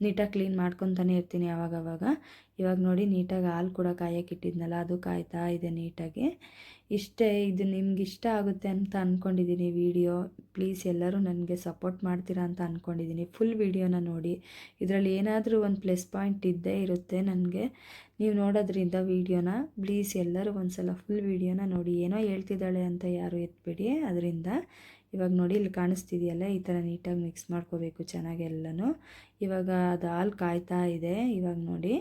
[SPEAKER 1] ನೀಟಾಗಿ ಕ್ಲೀನ್ ಮಾಡ್ಕೊತಾನೆ ಇರ್ತೀನಿ ಆವಾಗವಾಗ ಇವಾಗ ನೋಡಿ ನೀಟಾಗಿ ಹಾಲು ಕೂಡ ಕಾಯಕ್ಕೆ ಇಟ್ಟಿದ್ನಲ್ಲ, ಅದು ಕಾಯ್ತಾ ಇದೆ ನೀಟಾಗಿ. ಇಷ್ಟೇ, ಇದು ನಿಮ್ಗೆ ಇಷ್ಟ ಆಗುತ್ತೆ ಅಂತ ಅಂದ್ಕೊಂಡಿದ್ದೀನಿ ವಿಡಿಯೋ. ಪ್ಲೀಸ್ ಎಲ್ಲರೂ ನನಗೆ ಸಪೋರ್ಟ್ ಮಾಡ್ತೀರಾ ಅಂತ ಅಂದ್ಕೊಂಡಿದ್ದೀನಿ ಫುಲ್ ವಿಡಿಯೋನ ನೋಡಿ. ಇದರಲ್ಲಿ ಏನಾದರೂ ಒಂದು ಪ್ಲಸ್ ಪಾಯಿಂಟ್ ಇದ್ದೇ ಇರುತ್ತೆ ನನಗೆ. ನೀವು ನೋಡೋದ್ರಿಂದ ವೀಡಿಯೋನ, ಪ್ಲೀಸ್ ಎಲ್ಲರೂ ಒಂದು ಸಲ ಫುಲ್ ವೀಡಿಯೋನ ನೋಡಿ. ಏನೋ ಹೇಳ್ತಿದ್ದಾಳೆ ಅಂತ ಯಾರು ಎತ್ಬೇಡಿ. ಅದರಿಂದ ಇವಾಗ ನೋಡಿ, ಇಲ್ಲಿ ಕಾಣಿಸ್ತಿದೆಯಲ್ಲ, ಈ ಥರ ನೀಟಾಗಿ ಮಿಕ್ಸ್ ಮಾಡ್ಕೋಬೇಕು ಚೆನ್ನಾಗಿ ಎಲ್ಲನೂ. ಇವಾಗ ಅದು ಹಾಲು ಕಾಯ್ತಾ ಇದೆ. ಇವಾಗ ನೋಡಿ.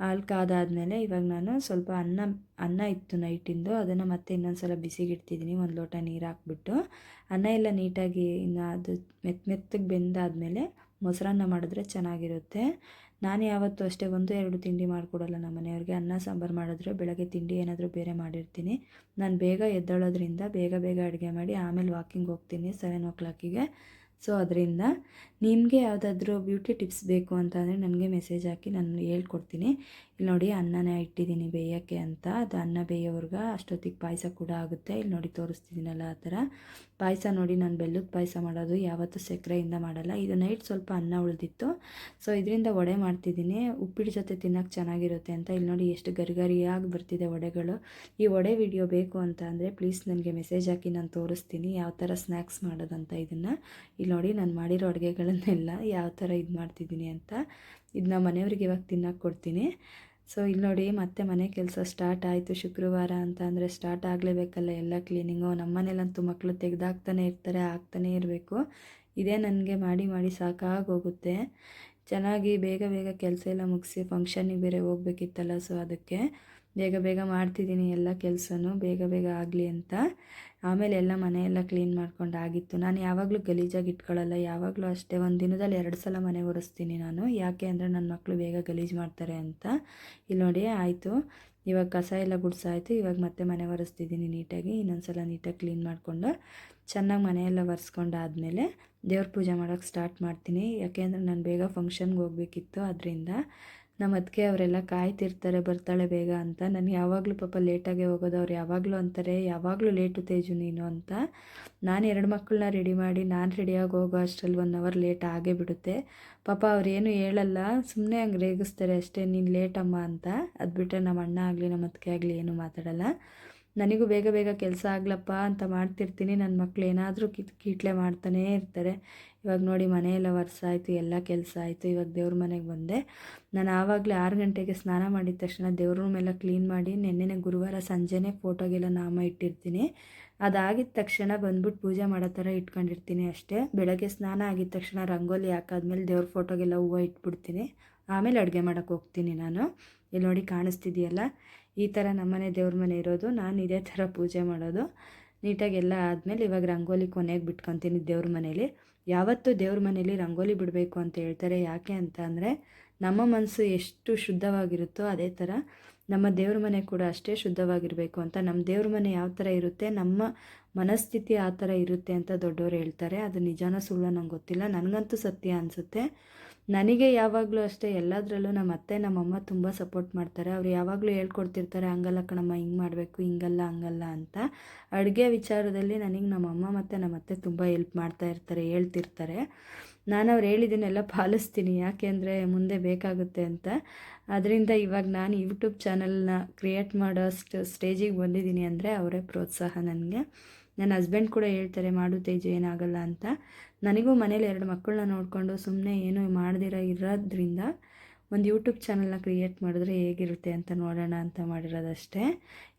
[SPEAKER 1] ಹಾಲು ಕಾದಾದಮೇಲೆ ಇವಾಗ ನಾನು ಸ್ವಲ್ಪ ಅನ್ನ ಅನ್ನ ಇತ್ತು ನೈಟಿಂದು, ಅದನ್ನು ಮತ್ತೆ ಇನ್ನೊಂದು ಸಲ ಬಿಸಿಗಿಡ್ತಿದ್ದೀನಿ, ಒಂದು ಲೋಟ ನೀರು ಹಾಕ್ಬಿಟ್ಟು. ಅನ್ನ ಎಲ್ಲ ನೀಟಾಗಿ ಇನ್ನು ಅದು ಮೆತ್ತ ಮೆತ್ತಗೆ ಬೆಂದಾದಮೇಲೆ ಮೊಸರನ್ನ ಮಾಡಿದ್ರೆ ಚೆನ್ನಾಗಿರುತ್ತೆ. ನಾನು ಯಾವತ್ತೂ ಅಷ್ಟೇ ಒಂದು, ಎರಡು ತಿಂಡಿ ಮಾಡಿಕೊಡಲ್ಲ ನಮ್ಮ ಮನೆಯವ್ರಿಗೆ. ಅನ್ನ, ಸಾಂಬಾರು ಮಾಡಿದ್ರೆ ಬೆಳಗ್ಗೆ ತಿಂಡಿ ಏನಾದರೂ ಬೇರೆ ಮಾಡಿರ್ತೀನಿ. ನಾನು ಬೇಗ ಎದ್ದೇಳೋದ್ರಿಂದ ಬೇಗ ಬೇಗ ಅಡುಗೆ ಮಾಡಿ ಆಮೇಲೆ ವಾಕಿಂಗ್ ಹೋಗ್ತೀನಿ, ಸೆವೆನ್ ಓ ಕ್ಲಾಕಿಗೆ. ಸೊ ಅದರಿಂದ ನಿಮಗೆ ಯಾವುದಾದ್ರೂ ಬ್ಯೂಟಿ ಟಿಪ್ಸ್ ಬೇಕು ಅಂತಂದರೆ ನನಗೆ ಮೆಸೇಜ್ ಹಾಕಿ ನಾನು ಹೇಳ್ಕೊಡ್ತೀನಿ. ಇಲ್ಲಿ ನೋಡಿ ಅನ್ನನೇ ಇಟ್ಟಿದ್ದೀನಿ ಬೇಯೋಕ್ಕೆ ಅಂತ. ಅದು ಅನ್ನ ಬೇಯೋವ್ರಿಗೆ ಅಷ್ಟೊತ್ತಿಗೆ ಪಾಯಸ ಕೂಡ ಆಗುತ್ತೆ. ಇಲ್ಲಿ ನೋಡಿ ತೋರಿಸ್ತಿದ್ದೀನಲ್ಲ ಆ ಥರ. ಪಾಯಸ ನೋಡಿ ನಾನು ಬೆಲ್ಲದ ಪಾಯಸ ಮಾಡೋದು ಯಾವತ್ತೂ ಸಕ್ಕರೆಯಿಂದ ಮಾಡಲ್ಲ. ಇದು ನೈಟ್ ಸ್ವಲ್ಪ ಅನ್ನ ಉಳಿದಿತ್ತು. ಸೊ ಇದರಿಂದ ವಡೆ ಮಾಡ್ತಿದ್ದೀನಿ. ಉಪ್ಪಿಟ್ಟು ಜೊತೆ ತಿನ್ನೋಕ್ಕೆ ಚೆನ್ನಾಗಿರುತ್ತೆ ಅಂತ. ಇಲ್ಲಿ ನೋಡಿ ಎಷ್ಟು ಗರಿಗರಿಯಾಗಿ ಬರ್ತಿದೆ ವಡೆಗಳು. ಈ ವಡೆ ವಿಡಿಯೋ ಬೇಕು ಅಂತ ಅಂದರೆ ಪ್ಲೀಸ್ ನನಗೆ ಮೆಸೇಜ್ ಹಾಕಿ ನಾನು ತೋರಿಸ್ತೀನಿ. ಯಾವ ಥರ ಸ್ನ್ಯಾಕ್ಸ್ ಮಾಡೋದಂತ ಇದನ್ನು. ಇಲ್ಲಿ ನೋಡಿ ನಾನು ಮಾಡಿರೋ ಅಡುಗೆಗಳನ್ನೆಲ್ಲ ಯಾವ ಥರ ಇದು ಮಾಡ್ತಿದ್ದೀನಿ ಅಂತ ಇದನ್ನ ಮನೆಯವ್ರಿಗೆ ಇವಾಗ ತಿನ್ನೋಕೆ ಕೊಡ್ತೀನಿ. ಸೊ ಇಲ್ಲಿ ನೋಡಿ ಮತ್ತೆ ಮನೆ ಕೆಲಸ ಸ್ಟಾರ್ಟ್ ಆಯಿತು ಶುಕ್ರವಾರ ಅಂತ ಅಂದರೆ ಸ್ಟಾರ್ಟ್ ಆಗಲೇಬೇಕಲ್ಲ ಎಲ್ಲ ಕ್ಲೀನಿಂಗು ನಮ್ಮ ಮನೇಲಂತೂ ಮಕ್ಕಳು ತೆಗೆದಾಕ್ತಾನೆ ಇರ್ತಾರೆ, ಆಗ್ತಾನೇ ಇರಬೇಕು. ಇದೇ ನನಗೆ ಮಾಡಿ ಮಾಡಿ ಸಾಕಾಗೋಗುತ್ತೆ. ಚೆನ್ನಾಗಿ ಬೇಗ ಬೇಗ ಕೆಲಸ ಎಲ್ಲ ಮುಗಿಸಿ ಫಂಕ್ಷನಿಗೆ ಬೇರೆ ಹೋಗ್ಬೇಕಿತ್ತಲ್ಲ ಸೊ ಅದಕ್ಕೆ ಬೇಗ ಬೇಗ ಮಾಡ್ತಿದ್ದೀನಿ ಎಲ್ಲ ಕೆಲಸನೂ, ಬೇಗ ಬೇಗ ಆಗಲಿ ಅಂತ. ಆಮೇಲೆ ಎಲ್ಲ ಮನೆಯೆಲ್ಲ ಕ್ಲೀನ್ ಮಾಡ್ಕೊಂಡು ಆಗಿತ್ತು ನಾನು ಯಾವಾಗಲೂ ಗಲೀಜಾಗಿ ಇಟ್ಕೊಳ್ಳಲ್ಲ ಯಾವಾಗಲೂ ಅಷ್ಟೇ. ಒಂದು ದಿನದಲ್ಲಿ ಎರಡು ಸಲ ಮನೆ ಒರೆಸ್ತೀನಿ ನಾನು. ಯಾಕೆ ಅಂದರೆ ನನ್ನ ಮಕ್ಕಳು ಬೇಗ ಗಲೀಜು ಮಾಡ್ತಾರೆ ಅಂತ. ಇಲ್ಲಿ ನೋಡಿ, ಆಯಿತು. ಇವಾಗ ಕಸ ಎಲ್ಲ ಗುಡ್ಸಾಯಿತು. ಇವಾಗ ಮತ್ತೆ ಮನೆ ಒರೆಸ್ತಿದ್ದೀನಿ ನೀಟಾಗಿ. ಇನ್ನೊಂದು ಸಲ ನೀಟಾಗಿ ಕ್ಲೀನ್ ಮಾಡಿಕೊಂಡು ಚೆನ್ನಾಗಿ ಮನೆಯೆಲ್ಲ ಒರೆಸ್ಕೊಂಡಾದಮೇಲೆ ದೇವ್ರ ಪೂಜೆ ಮಾಡೋಕ್ಕೆ ಸ್ಟಾರ್ಟ್ ಮಾಡ್ತೀನಿ. ಯಾಕೆಂದರೆ ನಾನು ಬೇಗ ಫಂಕ್ಷನ್ಗೆ ಹೋಗಬೇಕಿತ್ತು ಅದರಿಂದ. ನಮ್ಮ ಅದಕ್ಕೆ ಅವರೆಲ್ಲ ಕಾಯ್ತಿರ್ತಾರೆ, ಬರ್ತಾಳೆ ಬೇಗ ಅಂತ. ನಾನು ಯಾವಾಗಲೂ ಪಾಪ ಲೇಟಾಗೆ ಹೋಗೋದು, ಅವ್ರು ಯಾವಾಗಲೂ ಅಂತಾರೆ, ಯಾವಾಗಲೂ ಲೇಟು ತೇಜು ನೀನು ಅಂತ. ನಾನು ಎರಡು ಮಕ್ಕಳನ್ನ ರೆಡಿ ಮಾಡಿ, ನಾನು ರೆಡಿಯಾಗಿ ಹೋಗೋ ಅಷ್ಟರಲ್ಲಿ ಒನ್ ಅವರ್ ಲೇಟ್ ಆಗೇ ಬಿಡುತ್ತೆ. ಪಾಪ ಅವ್ರೇನು ಹೇಳಲ್ಲ ಸುಮ್ಮನೆ ಹಂಗೆ ರೇಗಿಸ್ತಾರೆ ಅಷ್ಟೇ, ನೀನು ಲೇಟಮ್ಮ ಅಂತ. ಅದು ಬಿಟ್ಟರೆ ನಮ್ಮ ಅಣ್ಣ ಆಗಲಿ, ನಮ್ಮ ಅತ್ತಿಗೆ ಆಗಲಿ ಏನೂ ಮಾತಾಡಲ್ಲ. ನನಗೂ ಬೇಗ ಬೇಗ ಕೆಲಸ ಆಗ್ಲಪ್ಪ ಅಂತ ಮಾಡ್ತಿರ್ತೀನಿ. ನನ್ನ ಮಕ್ಳು ಏನಾದರೂ ಕಿತ್, ಕೀಟ್ಲೆ ಮಾಡ್ತಾನೇ ಇರ್ತಾರೆ. ಇವಾಗ ನೋಡಿ ಮನೆಯೆಲ್ಲ ವರ್ಷ ಆಯಿತು, ಎಲ್ಲ ಕೆಲಸ ಆಯಿತು. ಇವಾಗ ದೇವ್ರ ಮನೆಗೆ ಬಂದೆ. ನಾನು ಆವಾಗಲೇ ಆರು ಗಂಟೆಗೆ ಸ್ನಾನ ಮಾಡಿದ ತಕ್ಷಣ ದೇವ್ರ ರೂಮೆಲ್ಲ ಕ್ಲೀನ್ ಮಾಡಿ ನೆನ್ನೆನೇ ಗುರುವಾರ ಸಂಜೆನೇ ಫೋಟೋಗೆಲ್ಲ ನಾಮ ಇಟ್ಟಿರ್ತೀನಿ. ಅದಾಗಿದ ತಕ್ಷಣ ಬಂದ್ಬಿಟ್ಟು ಪೂಜೆ ಮಾಡೋ ಥರ ಇಟ್ಕೊಂಡಿರ್ತೀನಿ ಅಷ್ಟೇ. ಬೆಳಗ್ಗೆ ಸ್ನಾನ ಆಗಿದ ತಕ್ಷಣ ರಂಗೋಲಿ ಹಾಕಾದ್ಮೇಲೆ ದೇವ್ರ ಫೋಟೋಗೆಲ್ಲ ಹೂವು ಇಟ್ಬಿಡ್ತೀನಿ. ಆಮೇಲೆ ಅಡುಗೆ ಮಾಡೋಕ್ಕೆ ಹೋಗ್ತೀನಿ ನಾನು. ಇಲ್ಲಿ ನೋಡಿ ಕಾಣಿಸ್ತಿದೆಯಲ್ಲ? ಈ ಥರ ನಮ್ಮನೆ ದೇವ್ರ ಮನೆ ಇರೋದು. ನಾನು ಇದೇ ಥರ ಪೂಜೆ ಮಾಡೋದು. ನೀಟಾಗಿ ಎಲ್ಲ ಆದಮೇಲೆ ಇವಾಗ ರಂಗೋಲಿ ಕೊನೆಗೆ ಬಿಟ್ಕೊತೀನಿ ದೇವ್ರ ಮನೇಲಿ. ಯಾವತ್ತೂ ದೇವ್ರ ಮನೇಲಿ ರಂಗೋಲಿ ಬಿಡಬೇಕು ಅಂತ ಹೇಳ್ತಾರೆ. ಯಾಕೆ ಅಂತ ಅಂದರೆ ನಮ್ಮ ಮನಸ್ಸು ಎಷ್ಟು ಶುದ್ಧವಾಗಿರುತ್ತೋ ಅದೇ ಥರ ನಮ್ಮ ದೇವ್ರ ಮನೆ ಕೂಡ ಅಷ್ಟೇ ಶುದ್ಧವಾಗಿರಬೇಕು ಅಂತ. ನಮ್ಮ ದೇವ್ರ ಮನೆ ಯಾವ ಥರ ಇರುತ್ತೆ, ನಮ್ಮ ಮನಸ್ಥಿತಿ ಆ ಥರ ಇರುತ್ತೆ ಅಂತ ದೊಡ್ಡವರು ಹೇಳ್ತಾರೆ. ಅದು ನಿಜಾನ ಸುಳ್ಳು ನಂಗೆ ಗೊತ್ತಿಲ್ಲ. ನನಗಂತೂ ಸತ್ಯ ಅನಿಸುತ್ತೆ. ನನಗೆ ಯಾವಾಗಲೂ ಅಷ್ಟೇ ಎಲ್ಲದರಲ್ಲೂ ನಮ್ಮ ಅತ್ತೆ ನಮ್ಮಮ್ಮ ತುಂಬ ಸಪೋರ್ಟ್ ಮಾಡ್ತಾರೆ. ಅವ್ರು ಯಾವಾಗಲೂ ಹೇಳ್ಕೊಡ್ತಿರ್ತಾರೆ, ಹಂಗಲ್ಲ ಕಣಮ್ಮ, ಹಿಂಗೆ ಮಾಡಬೇಕು, ಹಿಂಗಲ್ಲ, ಹಂಗಲ್ಲ ಅಂತ. ಅಡುಗೆ ವಿಚಾರದಲ್ಲಿ ನನಗೆ ನಮ್ಮಮ್ಮ ಮತ್ತು ನಮ್ಮ ಅತ್ತೆ ತುಂಬ ಹೆಲ್ಪ್ ಮಾಡ್ತಾ ಇರ್ತಾರೆ, ಹೇಳ್ತಿರ್ತಾರೆ. ನಾನು ಅವ್ರು ಹೇಳಿದ್ದನ್ನೆಲ್ಲ ಪಾಲಿಸ್ತೀನಿ ಯಾಕೆಂದರೆ ಮುಂದೆ ಬೇಕಾಗುತ್ತೆ ಅಂತ. ಅದರಿಂದ ಇವಾಗ ನಾನು ಯೂಟ್ಯೂಬ್ ಚಾನಲ್ನ ಕ್ರಿಯೇಟ್ ಮಾಡೋ ಅಷ್ಟು ಸ್ಟೇಜಿಗೆ ಬಂದಿದ್ದೀನಿ ಅಂದರೆ ಅವರೇ ಪ್ರೋತ್ಸಾಹ ನನಗೆ. ನನ್ನ ಹಸ್ಬೆಂಡ್ ಕೂಡ ಹೇಳ್ತಾರೆ, ಮಾಡು ತೇಜು, ಏನಾಗಲ್ಲ ಅಂತ. ನನಗೂ ಮನೇಲಿ ಎರಡು ಮಕ್ಕಳನ್ನ ನೋಡಿಕೊಂಡು ಸುಮ್ಮನೆ ಏನೂ ಮಾಡ್ದಿರ, ಇರೋದ್ರಿಂದ ಒಂದು ಯೂಟ್ಯೂಬ್ ಚಾನಲ್ನ ಕ್ರಿಯೇಟ್ ಮಾಡಿದ್ರೆ ಹೇಗಿರುತ್ತೆ ಅಂತ ನೋಡೋಣ ಅಂತ ಮಾಡಿರೋದಷ್ಟೇ.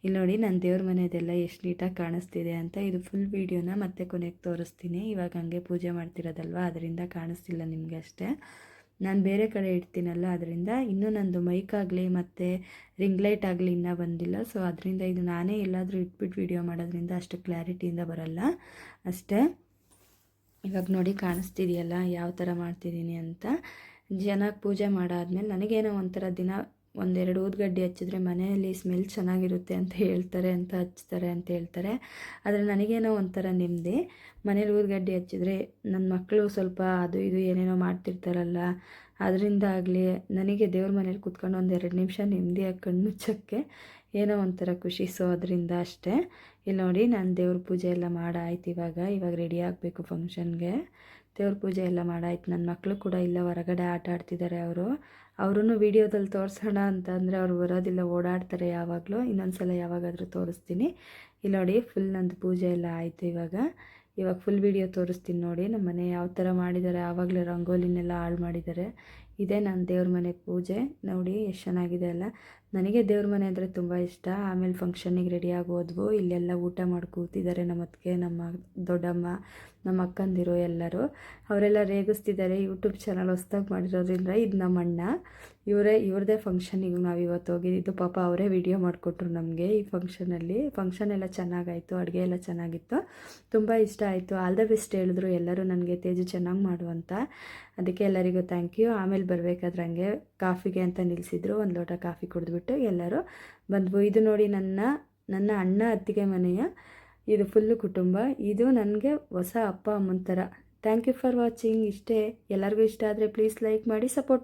[SPEAKER 1] ಇಲ್ಲಿ ನೋಡಿ ನನ್ನ ದೇವ್ರ ಮನೆಯದೆಲ್ಲ ಎಷ್ಟು ನೀಟಾಗಿ ಕಾಣಿಸ್ತಿದೆ ಅಂತ. ಇದು ಫುಲ್ ವೀಡಿಯೋನ ಮತ್ತೆ ಕೊನೆಗೆ ತೋರಿಸ್ತೀನಿ. ಇವಾಗ ಹಂಗೆ ಪೂಜೆ ಮಾಡ್ತಿರೋದಲ್ವ, ಅದರಿಂದ ಕಾಣಿಸ್ತಿಲ್ಲ ನಿಮಗೆ ಅಷ್ಟೇ. ನಾನು ಬೇರೆ ಕಡೆ ಇಡ್ತೀನಲ್ಲ, ಅದರಿಂದ ಇನ್ನೂ ನಂದು ಮೈಕ್ ಆಗಲಿ ಮತ್ತು ರಿಂಗ್ ಲೈಟ್ ಆಗಲಿ ಇನ್ನೂ ಬಂದಿಲ್ಲ. ಸೊ ಅದರಿಂದ ಇದು ನಾನೇ ಎಲ್ಲಾದರೂ ಇಟ್ಬಿಟ್ಟು ವಿಡಿಯೋ ಮಾಡೋದ್ರಿಂದ ಅಷ್ಟು ಕ್ಲಾರಿಟಿಯಿಂದ ಬರಲ್ಲ. ಅಷ್ಟೇ. ಇವಾಗ ನೋಡಿ ಕಾಣಿಸ್ತಿದೆಯಲ್ಲ, ಯಾವ ಥರ ಮಾಡ್ತಿದ್ದೀನಿ ಅಂತ. ಚೆನ್ನಾಗಿ ಪೂಜೆ ಮಾಡಾದ್ಮೇಲೆ ನನಗೇನೋ ಒಂಥರ ದಿನ ಒಂದೆರಡು ಊದ್ಗಡ್ಡಿ ಹಚ್ಚಿದ್ರೆ ಮನೆಯಲ್ಲಿ ಸ್ಮೆಲ್ ಚೆನ್ನಾಗಿರುತ್ತೆ ಅಂತ ಹೇಳ್ತಾರೆ, ಅಂತ ಹಚ್ತಾರೆ, ಅಂತ ಹೇಳ್ತಾರೆ. ಆದರೆ ನನಗೇನೋ ಒಂಥರ ನೆಮ್ಮದಿ. ಮನೇಲಿ ಊದ್ಗಡ್ಡಿ ಹಚ್ಚಿದ್ರೆ ನನ್ನ ಮಕ್ಕಳು ಸ್ವಲ್ಪ ಅದು ಇದು ಏನೇನೋ ಮಾಡ್ತಿರ್ತಾರಲ್ಲ ಅದರಿಂದ ಆಗಲಿ ನನಗೆ ದೇವ್ರ ಮನೇಲಿ ಕೂತ್ಕೊಂಡು ಎರಡು ನಿಮಿಷ ನೆಮ್ಮದಿಯಾಗಿ ಕಣ್ಣು ಚಕ್ಕೆ ಏನೋ ಒಂಥರ ಖುಷಿ. ಸೊ ಅದರಿಂದ ಅಷ್ಟೇ. ಇಲ್ಲಿ ನೋಡಿ, ನಾನು ದೇವ್ರ ಪೂಜೆ ಎಲ್ಲ ಮಾಡಾಯ್ತು ಇವಾಗ. ಇವಾಗ ರೆಡಿ ಆಗಬೇಕು ಫಂಕ್ಷನ್ಗೆ ದೇವ್ರ ಪೂಜೆ ಎಲ್ಲ ಮಾಡಾಯ್ತು. ನನ್ನ ಮಕ್ಕಳು ಕೂಡ ಇಲ್ಲ ಹೊರಗಡೆ ಆಟ ಆಡ್ತಿದ್ದಾರೆ ಅವರು. ಅವ್ರೂ ವೀಡಿಯೋದಲ್ಲಿ ತೋರಿಸೋಣ ಅಂತ ಅಂದರೆ ಅವ್ರು ಬರೋದಿಲ್ಲ, ಓಡಾಡ್ತಾರೆ ಯಾವಾಗಲೂ. ಇನ್ನೊಂದು ಸಲ ಯಾವಾಗಾದರೂ ತೋರಿಸ್ತೀನಿ. ಇಲ್ಲಿ ನೋಡಿ ಫುಲ್ ನಂದು ಪೂಜೆ ಎಲ್ಲ ಆಯಿತು ಇವಾಗ. ಇವಾಗ ಫುಲ್ ವಿಡಿಯೋ ತೋರಿಸ್ತೀನಿ ನೋಡಿ. ನಮ್ಮ ಮನೆ ಯಾವ ಥರ ಮಾಡಿದ್ದಾರೆ, ಆವಾಗಲೇ ರಂಗೋಲಿನೆಲ್ಲ ಹಾಳು ಮಾಡಿದ್ದಾರೆ. ಇದೇ ನನ್ನ ದೇವ್ರ ಮನೆ ಪೂಜೆ. ನೋಡಿ, ಎಷ್ಟು ಚೆನ್ನಾಗಿದೆ ಅಲ್ಲ. ನನಗೆ ದೇವ್ರ ಮನೆ ಅಂದರೆ ತುಂಬ ಇಷ್ಟ. ಆಮೇಲೆ ಫಂಕ್ಷನಿಗೆ ರೆಡಿ ಆಗೋದ್ವು ಇಲ್ಲೆಲ್ಲ ಊಟ ಮಾಡಿ ಕೂತಿದ್ದಾರೆ ನಮ್ಮ ಅತ್ತಿಗೆ, ನಮ್ಮ ದೊಡ್ಡಮ್ಮ, ನಮ್ಮ ಅಕ್ಕಂದಿರು ಎಲ್ಲರೂ. ಅವರೆಲ್ಲ ರೇಗಿಸ್ತಿದ್ದಾರೆ. ಯೂಟ್ಯೂಬ್ ಚಾನಲ್ ಹೊಸ್ದಾಗಿ ಮಾಡಿರೋದ್ರಿಂದ ಇದು ನಮ್ಮ ಅಣ್ಣ. ಇವರೇ, ಇವ್ರದೇ ಫಂಕ್ಷನಿಗೆ ನಾವು ಇವತ್ತು ಹೋಗಿದ್ದು ಪಾಪ ಅವರೇ ವಿಡಿಯೋ ಮಾಡಿಕೊಟ್ರು ನಮಗೆ ಈ ಫಂಕ್ಷನಲ್ಲಿ ಫಂಕ್ಷನ್ ಎಲ್ಲ ಚೆನ್ನಾಗಾಯಿತು, ಅಡುಗೆ ಎಲ್ಲ ಚೆನ್ನಾಗಿತ್ತು. ತುಂಬ ಇಷ್ಟ ಆಯಿತು. ಆಲ್ ದ ಬೆಸ್ಟ್ ಹೇಳಿದ್ರು ಎಲ್ಲರೂ ನನಗೆ, ತೇಜು ಚೆನ್ನಾಗಿ ಮಾಡುವಂತ ಅದಕ್ಕೆ ಎಲ್ಲರಿಗೂ ಥ್ಯಾಂಕ್ ಯು ಆಮೇಲೆ ಬರಬೇಕಾದ್ರೆ ಕಾಫಿಗೆ ಅಂತ ನಿಲ್ಲಿಸಿದ್ರು ಒಂದು ಲೋಟ ಕಾಫಿ ಕುಡಿದ್ಬಿಟ್ಟು ಎಲ್ಲರೂ ಬಂದ್ವು. ಇದು ನೋಡಿ ನನ್ನ ನನ್ನ ಅಣ್ಣ ಅತ್ತಿಗೆ ಮನೆಯ ಇದು ಫುಲ್ಲು ಕುಟುಂಬ. ಇದು ನನಗೆ ಹೊಸ ಅಪ್ಪ ಅಮ್ಮನ ಥರ. ಥ್ಯಾಂಕ್ ಯು ಫಾರ್ ವಾಚಿಂಗ್ ಇಷ್ಟೇ. ಎಲ್ಲರಿಗೂ ಇಷ್ಟ ಆದರೆ ಪ್ಲೀಸ್ ಲೈಕ್ ಮಾಡಿ ಸಪೋರ್ಟ್